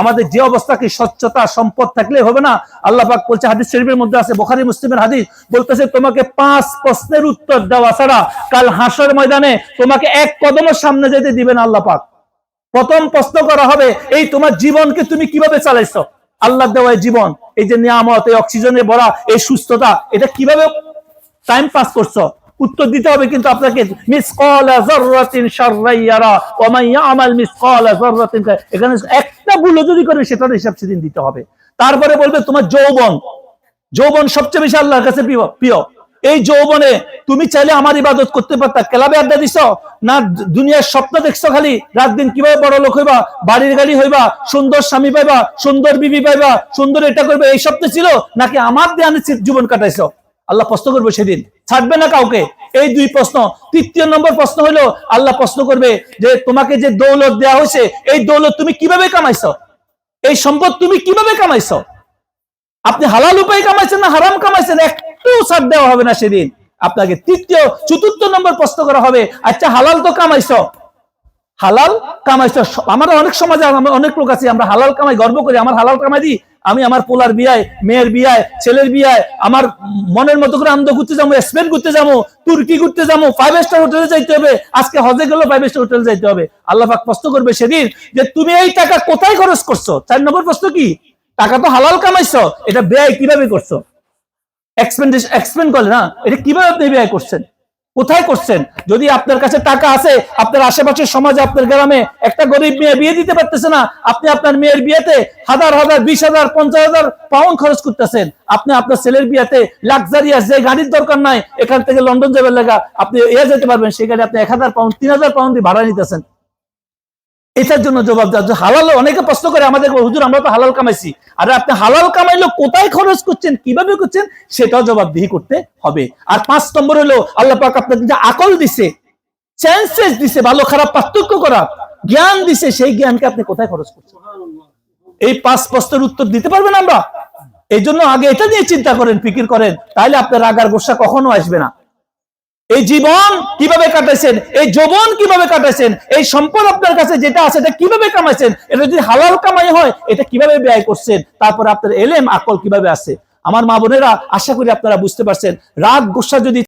আমাদের যে অবস্থাকে স্বচ্ছতা, সম্পদ থাকলে হবে না? আল্লাহ পাক বলছে, হাদিস শরীফের মধ্যে আছে, বোখারি, মুসলিমের হাদিস বলতেছে, তোমাকে পাঁচ প্রশ্নের উত্তর দেওয়া ছাড়া কাল হাসর ময়দানে তোমাকে এক কদমের সামনে যেতে দিবেন আল্লাহ পাক। প্রথম প্রশ্ন করা হবে, এই তোমার জীবনকে তুমি কীভাবে চালাইছো? আল্লাহ দেওয়া জীবন, এই যে নিয়ামত, এই অক্সিজেনে ভরা এই সুস্থতা, এটা কীভাবে টাইম পাস করছ? উত্তর দিতে হবে কিন্তু আপনাকে এখানে একটা ভুলও যদি করে সেটার হিসাব সেদিন দিতে হবে। তারপরে বলবে তোমার যৌবন। যৌবন সবচেয়ে বেশি আল্লাহর কাছে প্রিয় এই যৌবনে তুমি চাইলে আমার ইবাদত করতে পারতা। ক্লাবে আড্ডা দিছ? না দুনিয়ার স্বপ্ন দেখছ খালি? রাত দিন কীভাবে বড় লোক হইবা? বাড়ির গাড়ি হইবা? সুন্দর স্বামী পাইবা? সুন্দর বিবি পাইবা? সুন্দর এটা করবে? এই স্বপ্ন ছিল? নাকি আমার দেয়ানে জীবন কাটাইছো? আল্লাহ প্রশ্ন করবে সেদিন। ছাড়বে না কাউকে? এই দুই প্রশ্ন। তৃতীয় নম্বর প্রশ্ন হলো, আল্লাহ প্রশ্ন করবে যে, তোমাকে যে দৌলত দেওয়া হয়েছে, এই দৌলত তুমি কীভাবে কামাইছ? এই সম্পদ তুমি কীভাবে কামাইছ? আপনি হালাল উপায় কামাইছেন না হারাম কামাইছেন? একটু ছাড় দেওয়া হবে না সেদিন। আপনাকে তৃতীয়, চতুর্থ নম্বর প্রশ্ন করা হবে আচ্ছা হালাল তো কামাইছো। হালাল কামাইছো স- আমার অনেক সমাজে অনেক লোক আছে, আমরা হালাল কামাই গর্ব করি। আমার হালাল কামাই দিই, আমি আমার পোলার বিয়ায়, মেয়ের বিয়ায়, ছেলের বিয়ায়, আমার মনের মতো করে আনন্দ ঘুরতে যাব স্পেন ঘুরতে যাব, তুর্কি ঘুরতে যাব ফাইভ স্টার হোটেলে যাইতে হবে, আজকে হজে গেলেও ফাইভ স্টার হোটেলে যাইতে হবে। আল্লাহ পাক প্রশ্ন করবে সেদিন যে, তুমি এই টাকা কোথায় খরচ করছ? চার নম্বর প্রশ্ন কি? টাকা তো হালাল কামাইছো, এটা ব্যয় কীভাবে করছ? এক্সপেন্ডিশ এক্সপেন্ড করলে না, এটা কীভাবে আপনি ব্যয় করছেন? কোথায় করছেন? যদি আপনার কাছে টাকা আছে, আপনার আশেপাশের সমাজে, আপনার গ্রামে একটা গরিব মেয়ে বিয়ে দিতে পারতেছে না, আপনি আপনার মেয়ের বিয়েতে হাজার হাজার, বিশ হাজার, পঞ্চাশ হাজার পাউন্ড খরচ করতেছেন। আপনি আপনার ছেলের বিয়েতে লাক্সারিয়াস যে গাড়ির দরকার নাই, এখান থেকে লন্ডন যাবেন লেগা, আপনি এ যেতে পারবেন, সেই গাড়ি আপনি এক হাজার পাউন্ড তিন হাজার পাউন্ড ভাড়া নিতেছেন। এটার জন্য জবাব দেওয়া হালাল অনেকে প্রশ্ন করে আমাদের হুজুর, আমরা তো হালাল কামাইছি। আরে আপনি হালাল কামাইলো কোথায় খরচ করছেন, কীভাবে করছেন? সেটাও জবাবদিহি করতে হবে। আর পাঁচ নম্বর হলো, আল্লাহ পাক আপনাকে যে আকল দিছে চান্সেস দিছে, ভালো খারাপ পার্থক্য করা, জ্ঞান দিছে, সেই জ্ঞানকে আপনি কোথায় খরচ করছেন? এই পাঁচ প্রশ্নের উত্তর দিতে পারবেন আমরা? এই জন্য আগে এটা নিয়ে চিন্তা করেন, ফিকির করেন তাহলে আপনার রাগার গোসা কখনো আসবে না। এই জীবন কীভাবে কাটাইছেন? এই যৌবন কীভাবে কাটাইছেন? এই সম্পদ আপনার কাছে যেটা আছে, এটা কীভাবে কামাইছেন? এটা যদি হালাল কামাই হয়, এটা কীভাবে ব্যয় করছেন? তারপর আপনার এলেম, আকল কীভাবে আছে? আমার মা বোনেরা, আশা করি আপনারা বুঝতে পারছেন। রাগ, গোসা যদি